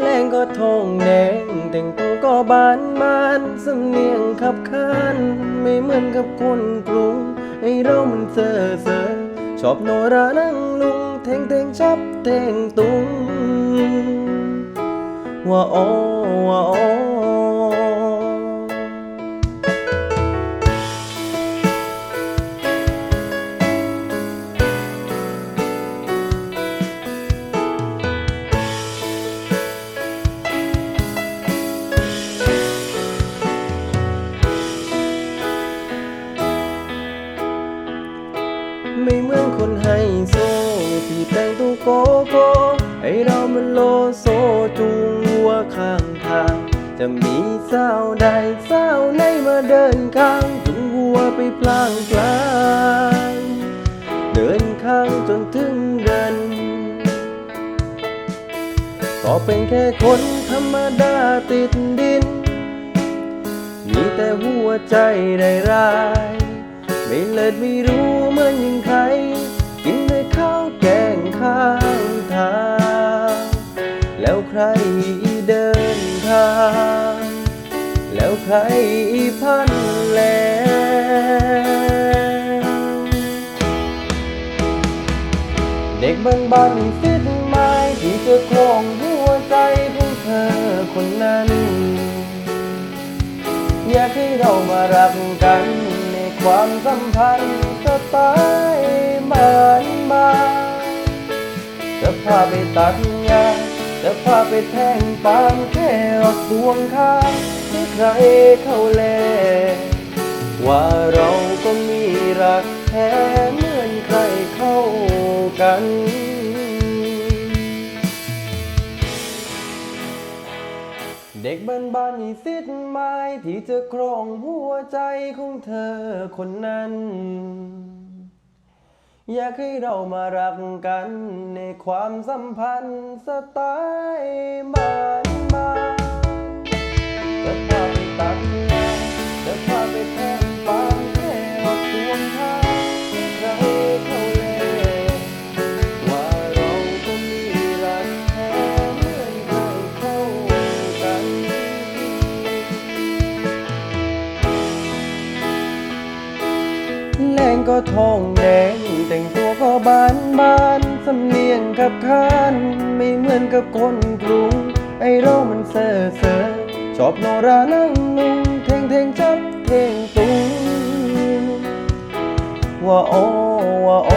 แรงก็ทองแดงแต่งตัวก็บานบานสำเนียงขับขานไม่เหมือนกับคนกรุงไอเรามันเซ่อเซ่อชอบโนรานั่งลุงแทงแทงชับแทงตุงว่าโอว่าโอ ไม่เหมือนคนให้โซที่แต่งตัวโกโก้ให้เรามันโลโซจูงวัวข้างทาง จะมีสาวใดสาวไหนมาเดินข้างจูงวัวไปพลางกลางเดินข้างจนถึงเดินก็เป็นแค่คนธรรมดาติดดิน มีแต่หัวใจได้ร้าย ไม่เลิศไม่รู้เหมือนยัง ใครเดินทาง แล้วใครพันแลเด็กบ้านบ้านๆฟิตไม้ที่จะครองหัวใจของเธอคนนั้น อยากให้เรามารักกันในความสัมพันธ์สไตล์บ้านบ้าจะพาไปตัดหญ้า จะพาไปแทงปาล์มแค่รถบวงข้างให้ใครเข้าแล ว่าเราก็มีรักแท้เหมือนใครเข้ากันเด็กบ้านบ้านมีสิทธิ์ไหมที่จะครองหัวใจของเธอคนนั้น อยากให้เรามารักกันในความสัมพันธ์สไตล์บ้านบ้าน ก็ทองแดง แต่งตัวก็บานบานสำเนียงขับขานไม่เหมือนกับคนกรุง ไอเรามันเซ่อเซ่อชอบโนรานั่งนุ่งเทงเทงจับเทงตุงว่าโอว่าโอ